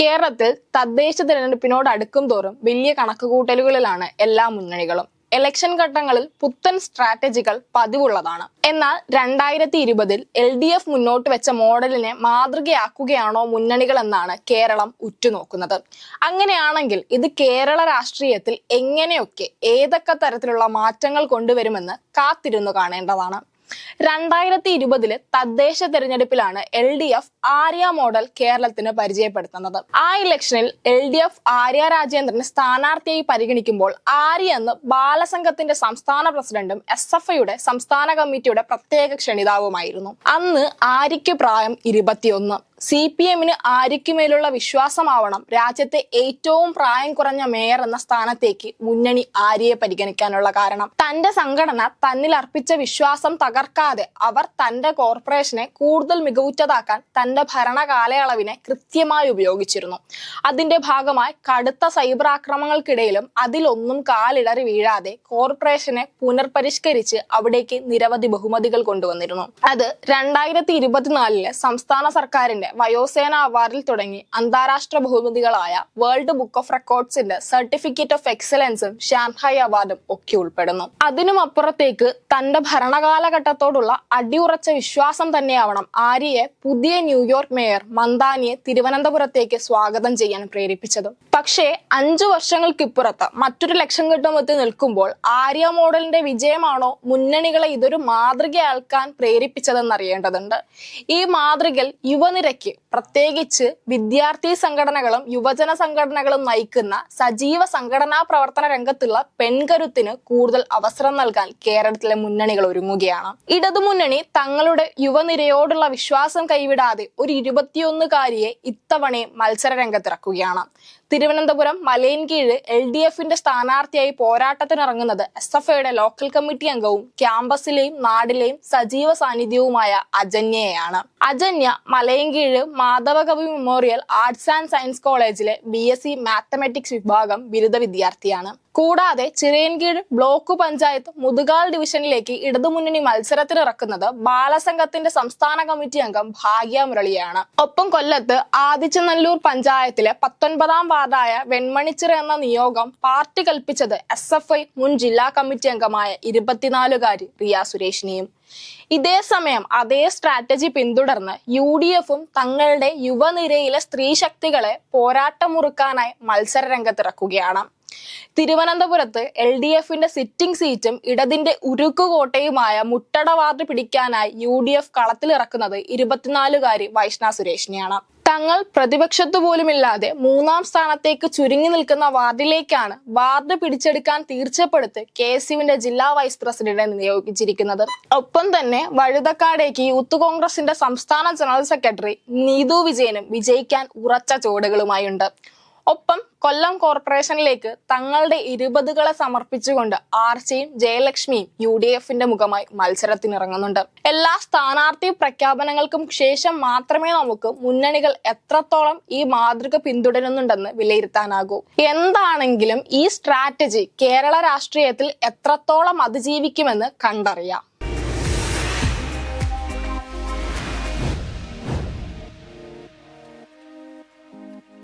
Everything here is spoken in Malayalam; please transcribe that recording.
കേരളത്തിൽ തദ്ദേശ തിരഞ്ഞെടുപ്പിനോട് അടുക്കും തോറും വലിയ കണക്കുകൂട്ടലുകളിലാണ് എല്ലാ മുന്നണികളും. ഇലക്ഷൻ ഘട്ടങ്ങളിൽ പുത്തൻ സ്ട്രാറ്റജികൾ പതിവുള്ളതാണ്. എന്നാൽ രണ്ടായിരത്തി ഇരുപതിൽ എൽ ഡി എഫ് മുന്നോട്ട് വെച്ച മോഡലിനെ മാതൃകയാക്കുകയാണോ മുന്നണികൾ എന്നാണ് കേരളം ഉറ്റുനോക്കുന്നത്. അങ്ങനെയാണെങ്കിൽ ഇത് കേരള രാഷ്ട്രീയത്തിൽ എങ്ങനെയൊക്കെ ഏതൊക്കെ തരത്തിലുള്ള മാറ്റങ്ങൾ കൊണ്ടുവരുമെന്ന് കാത്തിരുന്നു കാണേണ്ടതാണ്. രണ്ടായിരത്തി ഇരുപതിൽ തദ്ദേശ തെരഞ്ഞെടുപ്പിലാണ് L D F Arya model കേരളത്തിന് പരിചയപ്പെടുത്തുന്നത്. ആ ഇലക്ഷനിൽ എൽ ഡി എഫ് ആര്യ രാജേന്ദ്രനെ സ്ഥാനാർത്ഥിയായി പരിഗണിക്കുമ്പോൾ ആര്യ എന്ന് ബാലസംഘത്തിന്റെ സംസ്ഥാന പ്രസിഡന്റും എസ് എഫ് ഐയുടെ സംസ്ഥാന കമ്മിറ്റിയുടെ പ്രത്യേക ക്ഷണിതാവുമായിരുന്നു. അന്ന് ആര്യയ്ക്ക് പ്രായം ഇരുപത്തിയൊന്ന്. സി പി എമ്മിന് ആര്യയ്ക്കുമേലുള്ള വിശ്വാസമാവണം. രാജ്യത്തെ ഏറ്റവും പ്രായം കുറഞ്ഞ മേയർ എന്ന സ്ഥാനത്തേക്ക് മുന്നണി ആര്യയെ പരിഗണിക്കാനുള്ള കാരണം. തന്റെ സംഘടന തന്നിൽ അർപ്പിച്ച വിശ്വാസം തകർക്കാതെ അവർ തന്റെ കോർപ്പറേഷനെ കൂടുതൽ മികവുറ്റതാക്കാൻ തന്റെ ഭരണകാലയളവിനെ കൃത്യമായി ഉപയോഗിച്ചിരുന്നു. അതിന്റെ ഭാഗമായി കടുത്ത സൈബർ ആക്രമണങ്ങൾക്കിടയിലും അതിലൊന്നും കാലിടറി വീഴാതെ കോർപ്പറേഷനെ പുനർപരിഷ്കരിച്ച് അവിടേക്ക് നിരവധി ബഹുമതികൾ കൊണ്ടുവന്നിരുന്നു. അത് രണ്ടായിരത്തി ഇരുപത്തിനാലിലെ സംസ്ഥാന സർക്കാരിന്റെ വയോസേന അവാർഡിൽ തുടങ്ങി അന്താരാഷ്ട്ര ബഹുമതികളായ വേൾഡ് ബുക്ക് ഓഫ് റെക്കോർഡ്സിന്റെ സർട്ടിഫിക്കറ്റ് ഓഫ് എക്സലൻസും ഷാൻഹായ് അവാർഡും ഒക്കെ ഉൾപ്പെടുന്നു. അതിനും അപ്പുറത്തേക്ക് തന്റെ ഭരണകാലഘട്ടത്തോടുള്ള അടിയുറച്ച വിശ്വാസം തന്നെയാവണം ആര്യയെ പുതിയ ന്യൂയോർക്ക് മേയർ മന്ദാനിയെ തിരുവനന്തപുരത്തേക്ക് സ്വാഗതം ചെയ്യാൻ പ്രേരിപ്പിച്ചത്. പക്ഷേ അഞ്ചു വർഷങ്ങൾക്കിപ്പുറത്ത് മറ്റൊരു ലക്ഷം കെട്ടുമെത്തി നിൽക്കുമ്പോൾ ആര്യ മോഡലിന്റെ വിജയമാണോ മുന്നണികളെ ഇതൊരു മാതൃകയാക്കാൻ പ്രേരിപ്പിച്ചതെന്ന് അറിയേണ്ടതുണ്ട് ഈ മാതൃകയിൽ Thank you. പ്രത്യേകിച്ച് വിദ്യാർത്ഥി സംഘടനകളും യുവജന സംഘടനകളും നയിക്കുന്ന സജീവ സംഘടനാ പ്രവർത്തന രംഗത്തുള്ള പെൺകരുത്തിന് കൂടുതൽ അവസരം നൽകാൻ കേരളത്തിലെ മുന്നണികൾ ഒരുങ്ങുകയാണ്. ഇടതുമുന്നണി തങ്ങളുടെ യുവനിരയോടുള്ള വിശ്വാസം കൈവിടാതെ ഒരു ഇരുപത്തിയൊന്നുകാരിയെ ഇത്തവണയും മത്സര രംഗത്തിറക്കുകയാണ് തിരുവനന്തപുരം മലയൻകീഴ് എൽ ഡി എഫിന്റെ സ്ഥാനാർത്ഥിയായി പോരാട്ടത്തിനിറങ്ങുന്നത് എസ് എഫ് ഐയുടെ ലോക്കൽ കമ്മിറ്റി അംഗവും ക്യാമ്പസിലെയും നാടിലെയും സജീവ സാന്നിധ്യവുമായ അജന്യയാണ്. Ajanya Malayinkeezh Madhavakavi memorial arts and science കോളേജിലെ ബി എസ് സി മാത്തമാറ്റിക്സ് വിഭാഗം ബിരുദ വിദ്യാർത്ഥിയാണ്. കൂടാതെ ചിറയൻകീഴ് ബ്ലോക്ക് പഞ്ചായത്ത് മുതുകാൽ ഡിവിഷനിലേക്ക് ഇടതുമുന്നണി മത്സരത്തിനിറക്കുന്നത് ബാലസംഘത്തിന്റെ സംസ്ഥാന കമ്മിറ്റി അംഗം ഭാഗ്യ മുരളിയാണ്. ഒപ്പം കൊല്ലത്ത് ആദിച്ചനല്ലൂർ പഞ്ചായത്തിലെ പത്തൊൻപതാം വാർഡായ വെൺമണിച്ചിറ എന്ന നിയോഗം പാർട്ടി കൽപ്പിച്ചത് എസ് എഫ് ഐ മുൻ ജില്ലാ കമ്മിറ്റി അംഗമായ ഇരുപത്തിനാലുകാരി റിയ സുരേഷിനെയും. ഇതേ സമയം അതേ സ്ട്രാറ്റജി പിന്തുടർന്ന് യു ഡി എഫും തങ്ങളുടെ യുവനിരയിലെ സ്ത്രീശക്തികളെ പോരാട്ടമുറുക്കാനായി മത്സര രംഗത്തിറക്കുകയാണ് തിരുവനന്തപുരത്ത് എൽ ഡി എഫിന്റെ സിറ്റിംഗ് സീറ്റും ഇടതിന്റെ ഉരുക്കുകോട്ടയുമായ മുട്ടട വാർഡ് പിടിക്കാനായി യു ഡി എഫ് കളത്തിലിറക്കുന്നത് ഇരുപത്തിനാലുകാരി വൈഷ്ണ സുരേഷിനെയാണ്. തങ്ങൾ പ്രതിപക്ഷത്തു പോലുമില്ലാതെ മൂന്നാം സ്ഥാനത്തേക്ക് ചുരുങ്ങി നിൽക്കുന്ന വാർഡിലേക്കാണ് വാർഡ് പിടിച്ചെടുക്കാൻ തീർച്ചപ്പെടുത്ത് കെ എസ് ജില്ലാ വൈസ് പ്രസിഡന്റിനെ നിയോഗിച്ചിരിക്കുന്നത്. ഒപ്പം തന്നെ വഴുതക്കാടേക്ക് യൂത്ത് കോൺഗ്രസിന്റെ സംസ്ഥാന ജനറൽ സെക്രട്ടറി നീതു വിജയനും വിജയിക്കാൻ ഉറച്ച ചുവടുകളുമായുണ്ട്. ഒപ്പം കൊല്ലം കോർപ്പറേഷനിലേക്ക് തങ്ങളുടെ ഇരുപതുകളെ സമർപ്പിച്ചുകൊണ്ട് ആർച്ചയും ജയലക്ഷ്മിയും യു ഡി എഫിന്റെ മുഖമായി മത്സരത്തിനിറങ്ങുന്നുണ്ട്. എല്ലാ സ്ഥാനാർത്ഥി പ്രഖ്യാപനങ്ങൾക്കും ശേഷം മാത്രമേ നമുക്ക് മുന്നണികൾ എത്രത്തോളം ഈ മാതൃക പിന്തുടരുന്നുണ്ടെന്ന് വിലയിരുത്താനാകൂ. എന്താണെങ്കിലും ഈ സ്ട്രാറ്റജി കേരള രാഷ്ട്രീയത്തിൽ എത്രത്തോളം അതിജീവിക്കുമെന്ന് കണ്ടറിയാം.